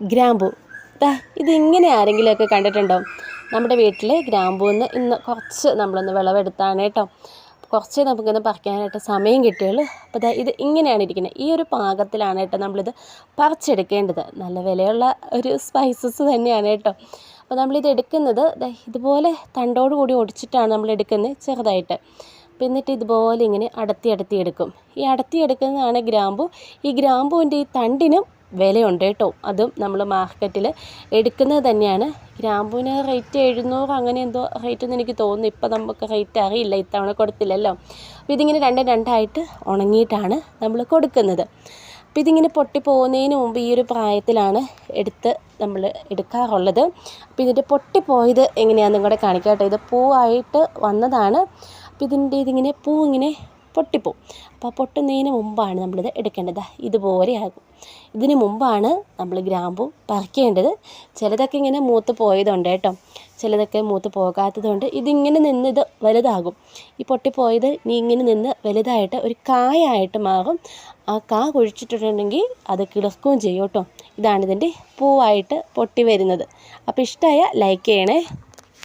ഗ്രാമ്പു. ദാ ഇതിങ്ങനെ ആരെങ്കിലുമൊക്കെ കണ്ടിട്ടുണ്ടോ? നമ്മുടെ വീട്ടിൽ ഗ്രാമ്പൂന്ന് ഇന്ന് കുറച്ച് നമ്മളൊന്ന് വിളവെടുത്താണ് കേട്ടോ. കുറച്ച് നമുക്കൊന്ന് പറിക്കാനായിട്ട് സമയം കിട്ടിയുള്ളൂ. അപ്പോൾ ദാ ഇത് ഇങ്ങനെയാണ് ഇരിക്കുന്നത്. ഈ ഒരു പാകത്തിലാണ് കേട്ടോ നമ്മളിത് പറിച്ചെടുക്കേണ്ടത്. നല്ല വിലയുള്ള ഒരു സ്പൈസസ് തന്നെയാണ് കേട്ടോ. അപ്പോൾ നമ്മളിത് എടുക്കുന്നത് ഇതുപോലെ തണ്ടോട് കൂടി ഒടിച്ചിട്ടാണ് നമ്മൾ എടുക്കുന്നത് ചെറുതായിട്ട്. എന്നിട്ട് ഇതുപോലെ ഇങ്ങനെ അടത്തി അടത്തി എടുക്കും. ഈ അടത്തി എടുക്കുന്നതാണ് ഗ്രാമ്പു. ഈ ഗ്രാമ്പുവിന്റെ ഈ തണ്ടിനും വിലയുണ്ട് കേട്ടോ. അതും നമ്മൾ മാർക്കറ്റിൽ എടുക്കുന്നത് തന്നെയാണ്. ഗ്രാമ്പൂവിന് റേറ്റ് എഴുന്നൂറ് അങ്ങനെ എന്തോ റേറ്റ് എന്ന് എനിക്ക് തോന്നുന്നു. ഇപ്പം നമുക്ക് റേറ്റ് അറിയില്ല. ഇത്തവണ കൊടുത്തില്ലല്ലോ. അപ്പോൾ ഇതിങ്ങനെ രണ്ടും രണ്ടായിട്ട് ഉണങ്ങിയിട്ടാണ് നമ്മൾ കൊടുക്കുന്നത്. അപ്പോൾ ഇതിങ്ങനെ പൊട്ടിപ്പോകുന്നതിന് മുമ്പ് ഈ ഒരു പ്രായത്തിലാണ് എടുത്ത് നമ്മൾ എടുക്കാറുള്ളത്. അപ്പോൾ ഇതിന്റെ പൊട്ടിപ്പോയത് എങ്ങനെയാണെന്നും കൂടെ കാണിക്കാം കേട്ടോ. ഇത് പൂവായിട്ട് വന്നതാണ്. അപ്പോൾ ഇതിന്റെ ഇതിങ്ങനെ പൂ ഇങ്ങനെ പൊട്ടിപ്പോവും. അപ്പോൾ പൊട്ടുന്നതിന് മുമ്പാണ് നമ്മളിത് എടുക്കേണ്ടത്. ഇതുപോലെ ആകും. ഇതിന് മുമ്പാണ് നമ്മൾ ഗ്രാമ്പു പറിക്കേണ്ടത്. ചിലതൊക്കെ ഇങ്ങനെ മൂത്ത് പോയതുണ്ട് കേട്ടോ. ചിലതൊക്കെ മൂത്ത് പോകാത്തതുകൊണ്ട് ഇതിങ്ങനെ നിന്ന് ഇത് വലുതാകും. ഈ പൊട്ടിപ്പോയത് നീ ഇങ്ങനെ നിന്ന് വലുതായിട്ട് ഒരു കായായിട്ട് മാറും. ആ കാ കുഴിച്ചിട്ടുണ്ടെങ്കിൽ അത് കിളിർക്കുകയും ചെയ്യും കേട്ടോ. ഇതാണിതിന്റെ പൂവായിട്ട് പൊട്ടി വരുന്നത്. അപ്പോൾ ഇഷ്ടമായ ലൈക്ക് ചെയ്യണേ.